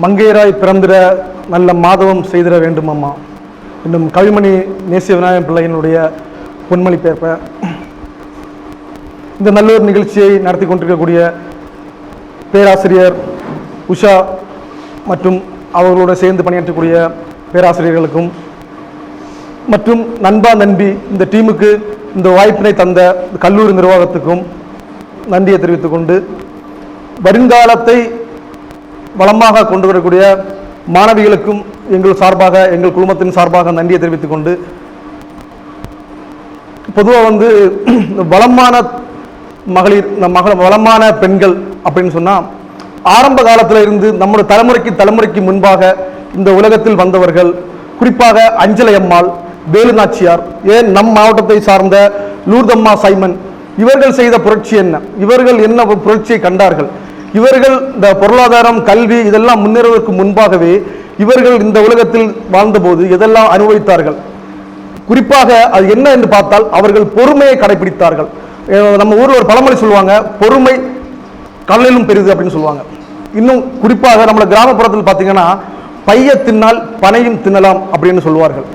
மங்கையராய் பிறந்திட நல்ல மாதவம் செய்திட வேண்டும் அம்மா. இன்னும் கவிமணி நேசிய விநாயகம் பிள்ளையினுடைய பொன்மொழிப்பேற்ப இந்த நல்லூர் நிகழ்ச்சியை நடத்தி கொண்டிருக்கக்கூடிய பேராசிரியர் உஷா மற்றும் அவர்களோடு சேர்ந்து பணியாற்றக்கூடிய பேராசிரியர்களுக்கும் மற்றும் நண்பா நண்பி இந்த டீமுக்கு இந்த வாய்ப்பினை தந்த கல்லூரி நிர்வாகத்துக்கும் நன்றியை தெரிவித்துக் கொண்டு வருங்காலத்தை வளமாக கொண்டு வரக்கூடிய மாணவிகளுக்கும் எங்கள் சார்பாக எங்கள் குழுமத்தின் சார்பாக நன்றியை தெரிவித்துக் கொண்டு பொதுவாக வந்து வளமான மகளிர் மகள வளமான பெண்கள் அப்படின்னு சொன்னால் ஆரம்ப காலத்தில் இருந்து நம்முடைய தலைமுறைக்கு தலைமுறைக்கு முன்பாக இந்த உலகத்தில் வந்தவர்கள் குறிப்பாக அஞ்சலை அம்மாள் வேலு நாச்சியார் ஏன் நம் மாவட்டத்தை சார்ந்த லூர்தம்மா சைமன் இவர்கள் செய்த புரட்சி என்ன? இவர்கள் என்ன புரட்சியை கண்டார்கள்? இவர்கள் இந்த பொருளாதாரம் கல்வி இதெல்லாம் முன்னேறுவதற்கு முன்பாகவே இவர்கள் இந்த உலகத்தில் வாழ்ந்தபோது எதெல்லாம் அனுபவித்தார்கள்? குறிப்பாக அது என்ன என்று பார்த்தால் அவர்கள் பொறுமையை கடைபிடித்தார்கள். நம்ம ஊரில் ஒரு பழமொழி சொல்லுவாங்க பொறுமை கடலிலும் பெரிது அப்படின்னு சொல்லுவாங்க. இன்னும் குறிப்பாக நம்மளை கிராமப்புறத்தில் பார்த்தீங்கன்னா பைய தின்னால் பனையும் தின்னலாம் அப்படின்னு சொல்லுவார்கள்.